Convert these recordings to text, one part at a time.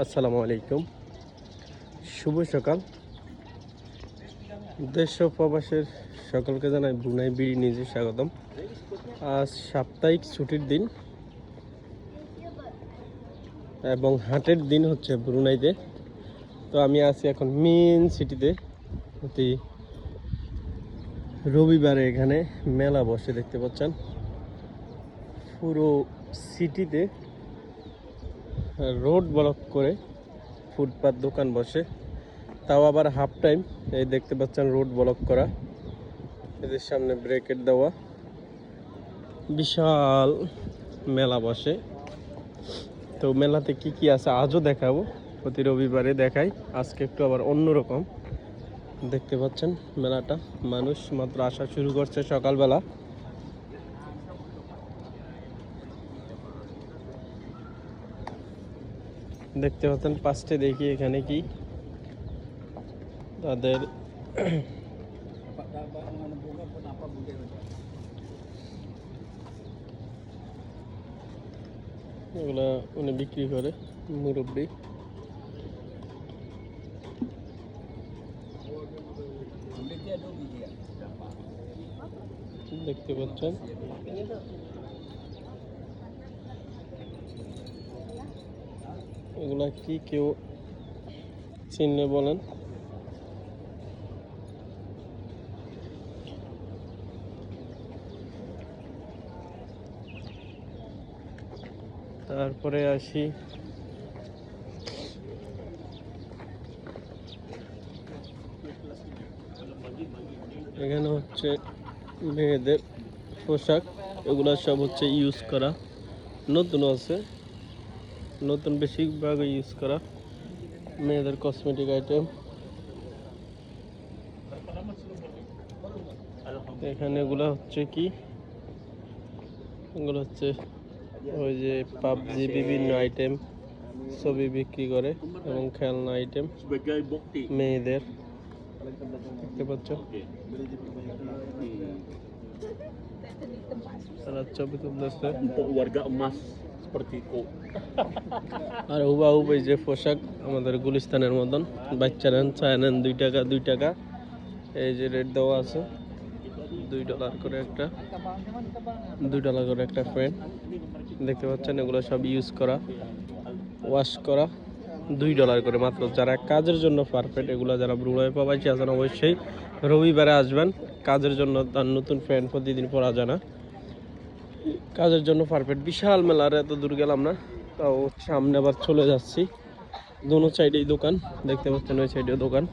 আসসালামু আলাইকুম। শুভ সকাল। দেশ প্রবাসের সকলকে জানাই বুনাই বিড়ি নিজে স্বাগতম। আজ সাপ্তাহিক ছুটির দিন এবং হাটের দিন হচ্ছে ব্রুনাইতে তো আমি আছি এখন মেন সিটিতে। অতি রবিবারে এখানে মেলা বসে দেখতে পাচ্ছেন। পুরো সিটিতে রোড ব্লক করে ফুটপাত দোকান বসে। তাও আবার হাফ টাইম এই দেখতে পাচ্ছেন রোড ব্লক করা। এদের সামনে ব্রেকেট দেওয়া। বিশাল মেলা বসে। তো মেলাতে কি কি আছে আজও দেখাবো, প্রতি রবিবারে দেখাই। আজকে একটু আবার অন্যরকম। দেখতে পাচ্ছেন মেলাটা, মানুষ মাত্র আসা শুরু করছে সকালবেলা। দেখতে পাচ্ছেন পাঁচটে দেখি এখানে কি। তাদের এগুলা উনি বিক্রি করে মুরব্বী। দেখতে পাচ্ছেন। এগুলা কি কেউ চিনলে বলেন। তারপরে আসি। এখানে হচ্ছে মেয়েদের পোশাক, এগুলা সব হচ্ছে ইউজ করা। নতুন আছে। নতুন বেশিরভাগ ইউজ করা। মেয়েদের কসমেটিক আইটেম এখানে এগুলো হচ্ছে কি? এগুলো হচ্ছে ওই যে পাবজি বিভিন্ন আইটেম ছবি বিক্রি করে এবং খেলনা আইটেম মেয়েদের। দেখতে পাচ্ছ? ছবি তুলতেছে। আর হুবাহুব এই যে পোশাক আমাদের গুলিস্তানের মতন বাচ্চারা চায় নেন, দুই টাকা দুই টাকা। এই যে রেট দেওয়া আছে, দুই ডলার করে একটা, দুই ডলার করে একটা ফ্যান দেখতে পাচ্ছেন, এগুলো সব ইউজ করা ওয়াশ করা, দুই ডলার করে মাত্র। যারা কাজের জন্য পারফেক্ট এগুলো যারা ব্রুড়ায় প্রবাসী আছেন, অবশ্যই রবিবারে আসবেন। কাজের জন্য তার নতুন ফ্যান প্রতিদিন পরা যায় না। কাজের জন্য পারফেক্ট। বিশাল মেলার এত দূর গেলাম না। তাও সামনে আবার চলে যাচ্ছি। দোনো সাইডেই দোকান, দেখতে পাচ্ছেন ওই সাইডেও দোকান।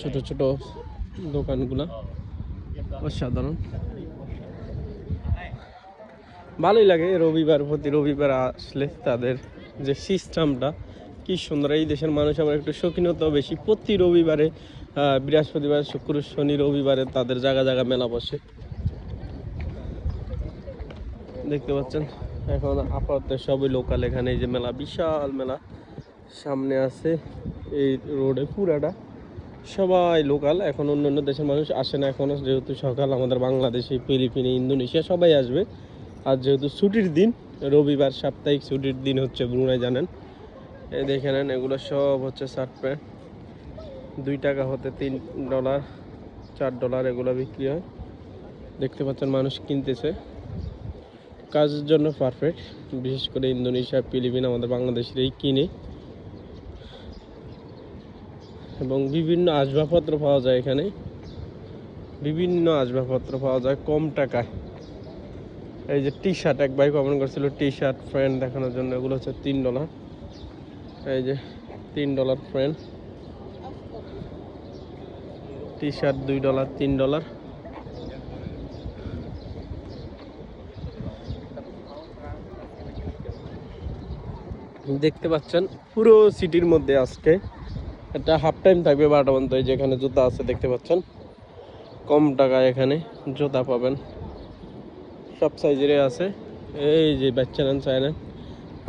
ছোট ছোট দোকানগুলা। অসাধারণ। ভালোই লাগে, রবিবার প্রতি রবিবার আসলে তাদের যে সিস্টেমটা কি সুন্দর। এই দেশের মানুষ আবার একটু শৌখিনতা বেশি। প্রতি রবিবারে বৃহস্পতিবার, শুক্র, শনি, রবিবারে তাদের জায়গা জায়গা মেলা বসে। দেখতে পাচ্ছেন? এখন আপাতত সবই লোকাল এখানে এই যে মেলা, বিশাল মেলা। সামনে আছে এই রোডে পুরাটা। সবাই লোকাল এখন অন্য অন্য দেশের মানুষ আসে না এখনও যেহেতু সকাল, আমাদের বাংলাদেশে, ফিলিপিনে, ইন্দোনেশিয়া সবাই আসবে। আর যেহেতু ছুটির দিন, রবিবার সাপ্তাহিক ছুটির দিন হচ্ছে ব্রুনাই জানেন। এই দেখে নেন, এগুলো সব হচ্ছে শার্ট প্যান্ট দুই টাকা হতে তিন ডলার, চার ডলার এগুলো বিক্রি হয়। দেখতে পাচ্ছেন মানুষ কিনতেছে। কাজের জন্য পারফেক্ট বিশেষ করে ইন্দোনেশিয়া, ফিলিপিন আমাদের বাংলাদেশেরই কিনে। এবং বিভিন্ন আসবাবপত্র পাওয়া যায় এখানে। বিভিন্ন আসবাবপত্র পাওয়া যায় কম টাকায়। এই যে টি শার্ট এক ভাই কমেন্ট করছিল টি শার্ট ফ্রেন্ড দেখানোর জন্য, এগুলো হচ্ছে তিন ডলার। এই যে তিন ডলার ফ্রেন্ড টি শার্ট দুই ডলার, তিন ডলার। দেখতে পাচ্ছেন পুরো সিটির মধ্যে আজকে এটা হাফ টাইম থাকবে বারোটা পর্যন্ত যেখানে জুতা আছে, দেখতে পাচ্ছেন? কম টাকায় এখানে জুতা পাবেন। সব সাইজেরই আছে। এই যে বাচ্চা নেন চায়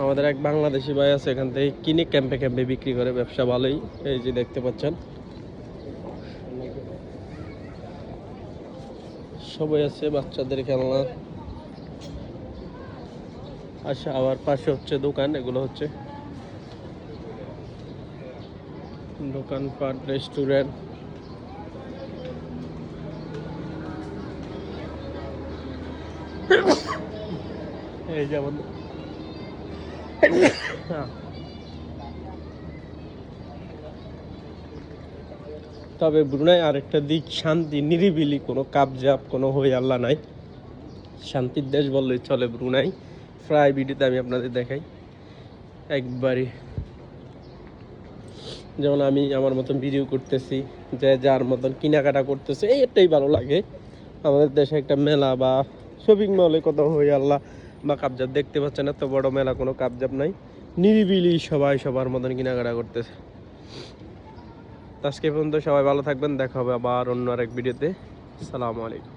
আমাদের এক বাংলাদেশি ভাই আছে এখান থেকে, কিনে ক্যাম্পে ক্যাম্পে বিক্রি করে, ব্যবসা ভালোই। এই যে দেখতে পাচ্ছেন। সবাই আছে, বাচ্চাদের খেলনা আচ্ছা আবার পাশে হচ্ছে দোকান, এগুলো হচ্ছে দোকানপাট, রেস্টুরেন্ট এই যেমন হ্যাঁ। তবে ব্রুনাই আরেকটা দিক, শান্তি, নিরিবিলি, কোনো কাবজাপ কোনো হই আল্লাহ নাই। শান্তির দেশ বললেই চলে ব্রুনাই। প্রায় ভিডিওতে আমি আপনাদের দেখাই। একবারই যেমন আমি আমার মতন ভিডিও করতেছি, যে যার মতন কেনাকাটা করতেছে, এই এটাই ভালো লাগে। আমাদের দেশে একটা মেলা বা শপিং মলে কত হই আল্লাহ বা কাবজাব দেখতে পাচ্ছেন এত বড় মেলা কোনো কাবজাব নাই। নিরিবিলি সবাই সবার মতন কেনাকাটা করতেছে। আজকে পর্যন্ত সবাই ভালো থাকবেন। দেখা হবে আবার অন্য আরেক ভিডিওতে। সালামু আলাইকুম।